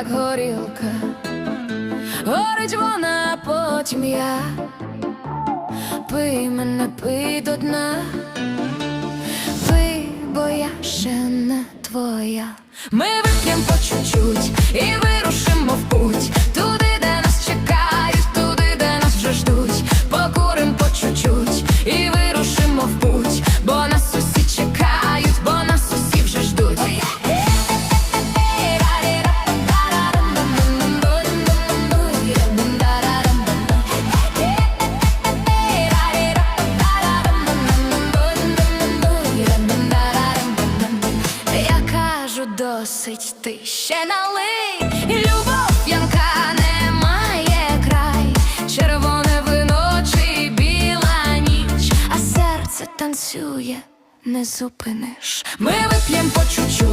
як горілка, горить вона, потім я. Пий мене, пий до дна, пий, бо я ще не твоя. Ми вип'ємо по чуть-чуть кажу, досить ти ще налий, любов п'янка не має край, червоне вино біла ніч, а серце танцює, не зупиниш. Ми вип'єм по чуть-чуть